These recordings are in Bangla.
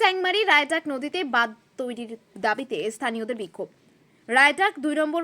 চিংমারি রায়টাক নদীতে বাঁধ তৈরির দাবিতে স্থানীয়দের বিক্ষোভ। রায়টাক দুই নম্বর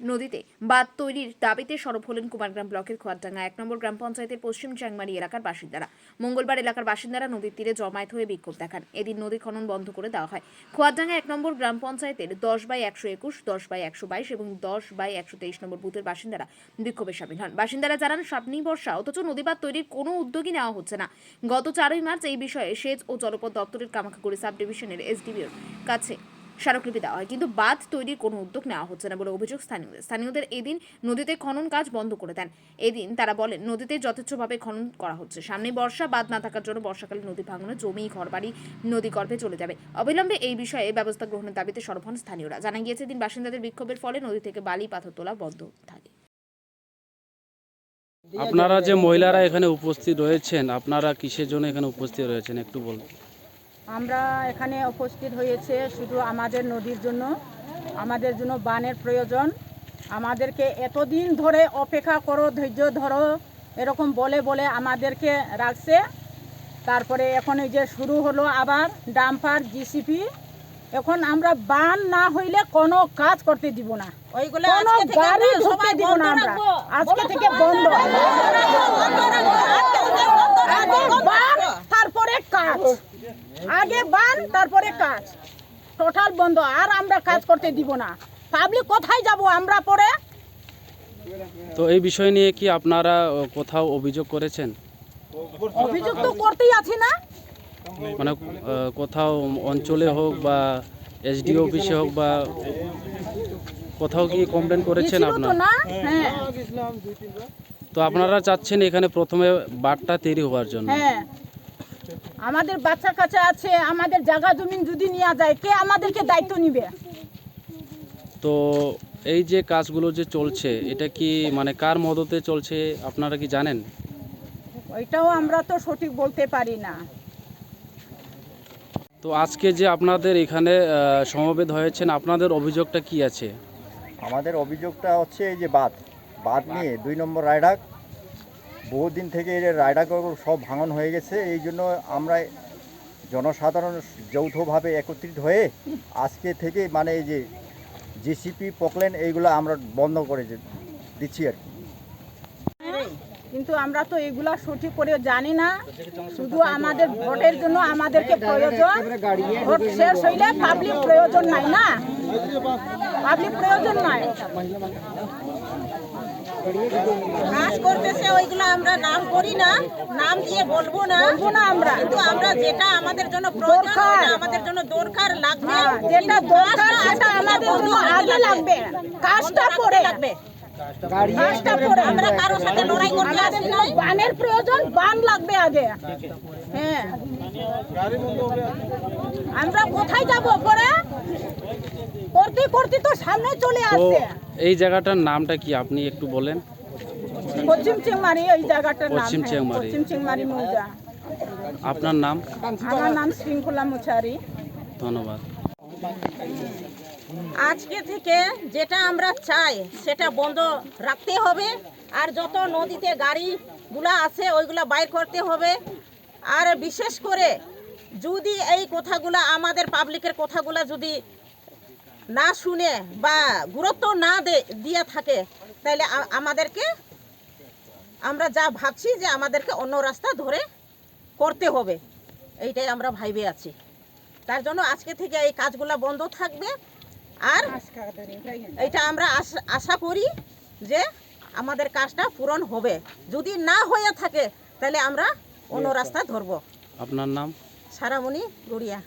নদীতে বাঁধ তৈরির দাবিতে সরব হলেন কুমারগ্রাম ব্লকের খোয়ারডাঙ্গা। এক নম্বর গ্রাম পঞ্চায়েতের পশ্চিম চাংমারি এলাকার বাসিন্দারা। মঙ্গলবার এলাকার বাসিন্দারা নদীর তীরে জমায়েত হয়ে বিক্ষোভ দেখান। এদিন নদী খনন বন্ধ করে দেওয়া হয়। খোয়ারডাঙ্গা এক নম্বর গ্রাম পঞ্চায়েতের দশ বাই একশো একুশ, দশ বাই একশো বাইশ এবং দশ বাই একশো তেইশ নম্বর বুথের বাসিন্দারা বিক্ষোভে সামিল হন। বাসিন্দারা জানান সামনেই বর্ষা, অথচ নদীবাদ তৈরির কোনো উদ্যোগই নেওয়া হচ্ছে না। গত চারই মার্চ এই বিষয়ে সেচ ও জলপথ দপ্তরের কামাখাগুড়ি সাব ডিভিশনের এসডিবিওর কাছে স্মারকলিপি দেওয়া হয়। কিন্তু বাঁধ তৈরির কোনো উদ্যোগ নেওয়া হচ্ছে না বলে অভিযোগ স্থানীয়দের। স্থানীয়দের এদিন নদীতে খনন কাজ বন্ধ করে দেন। এদিন তারা বলেন, নদীতে যথেচ্ছভাবে খনন করা হচ্ছে। সামনে বর্ষা, বাঁধ না থাকার জন্য বর্ষাকালে নদী ভাঙনে জমি, ঘরবাড়ি নদী গর্ভে চলে যাবে। অবিলম্বে এই বিষয়ে ব্যবস্থা গ্রহণের দাবিতে সরব হন স্থানীয়রা। জানা গিয়েছে দিন বাসিন্দাদের বিক্ষোভের ফলে নদী থেকে বালি, পাথর তোলা বন্ধ থাকে। আপনারা যে মহিলারা এখানে উপস্থিত রয়েছেন, আপনারা কিসের জন্য এখানে উপস্থিত রয়েছেন? একটু বলুন। আমরা এখানে উপস্থিত হয়েছে শুধু আমাদের নদীর জন্য আমাদের জন্য বানের প্রয়োজন। আমাদেরকে এতদিন ধরে অপেক্ষা করো ধৈর্য ধরো এরকম বলে বলে আমাদেরকে রাখছে। তারপরে এখন এই যে শুরু হলো আবার ডাম্পার জিসিপি। এখন আমরা বান না হইলে কোনো কাজ করতে দিব না। কোনো গাড়ি ঢুকতে দিব না আমরা। আজকে থেকে বন্ধ। বান তারপরে কাজ। আগে বান তারপরে কাজ। টোটাল বন্ধ আর আমরা কাজ করতে দিব না। পাবলিক কোথায় যাব আমরা পরে? তো এই বিষয় নিয়ে কি আপনারা কোথাও অভিযোগ করেছেন? অভিযোগ তো করতেই আছি না। মানে কোথাও অঞ্চলে হোক বা এসডি অফিসে হোক বা কোথাও কি কমপ্লেন করেছেন আপনারা? না? হ্যাঁ। তো আপনারা চাচ্ছেন এখানে প্রথমে বাটটা তৈরি হওয়ার জন্য। হ্যাঁ। আমাদের বাচ্চা কাচ্চা আছে আমাদের জায়গা জমিন যদি নিয়ে যায় কে আমাদেরকে দায়িত্ব নিবে? তো এই যে কাজগুলো যে চলছে এটা কি মানে কার মদতে চলছে আপনারা কি জানেন? ওইটাও আমরা তো সঠিক বলতে পারি না। তো আজকে যে আপনাদের এখানে সমবেত হয়েছেন আপনাদের অভিযোগটা কি আছে? আমাদের অভিযোগটা হচ্ছে এই যে বাদ বাদ নিয়ে দুই নম্বর রায়ডাক বহুদিন থেকে এই রায়ডাগর সব ভাঙন হয়ে গেছে, এই জন্য আমরা জনসাধারণ যৌথভাবে একত্রিত হয়ে আজকে থেকে মানে এই যে জিসিপি পকলেন এইগুলো আমরা বন্ধ করে দিচ্ছি আর কি। কিন্তু আমরা তো এগুলা সঠিক করে জানি না। শুধু আমাদের ভোটের জন্য আমাদেরকে প্রয়োজন। ভোট শেষ হইলে পাবলিক প্রয়োজন নাই না। পাবলিক প্রয়োজন নাই। কাজ করতেছে ওইগুলো আমরা নাম করি না নাম দিয়ে বলব না। বলব না আমরা। কিন্তু আমরা যেটা আমাদের জন্য প্রয়োজন। আমাদের জন্য দরকার লাগবে। হ্যাঁ, যেটা দরকার সেটা আমাদের জন্য আগে লাগবে। কাজটা পরে লাগবে। আমরা কারোর সাথে লড়াই করতে আসি নাই। বানের প্রয়োজন বান লাগবে আগে। হ্যাঁ। আমরা কোথায় যাব পরে? করতে করতে তো সামনে চলে আসছে। এই জায়গাটার নামটা কি আপনি একটু বলেন? পশ্চিম চিংমারি ওই জায়গাটার নাম পশ্চিম হ্যাঁ, চিংমারি। পশ্চিম চিংমারি মৌজা। আপনার নাম? আমার নাম শৃঙ্খলা মুছারি ধন্যবাদ। আজকে থেকে যেটা আমরা চাই, সেটা বন্ধ রাখতে হবে। আর যত নদীতে গাড়িগুলো আছে, ওইগুলো বাইর করতে হবে। আর বিশেষ করে যদি এই কথাগুলো আমাদের পাবলিকের কথাগুলো যদি না শুনে বা গুরুত্ব না দিয়ে থাকে তাহলে আমাদেরকে, আমরা যা ভাবছি যে আমাদেরকে অন্য রাস্তা ধরে করতে হবে। এইটাই আমরা ভাইবে আছি। তার জন্য আজকে থেকে এই কাজগুলো বন্ধ থাকবে। আর এটা আমরা আশা- আশা করি যে আমাদের কাজটা পূরণ হবে। যদি না হয়ে থাকে তাহলে আমরা অন্য রাস্তা ধরবো। আপনার নাম? সারামণি গড়িয়া।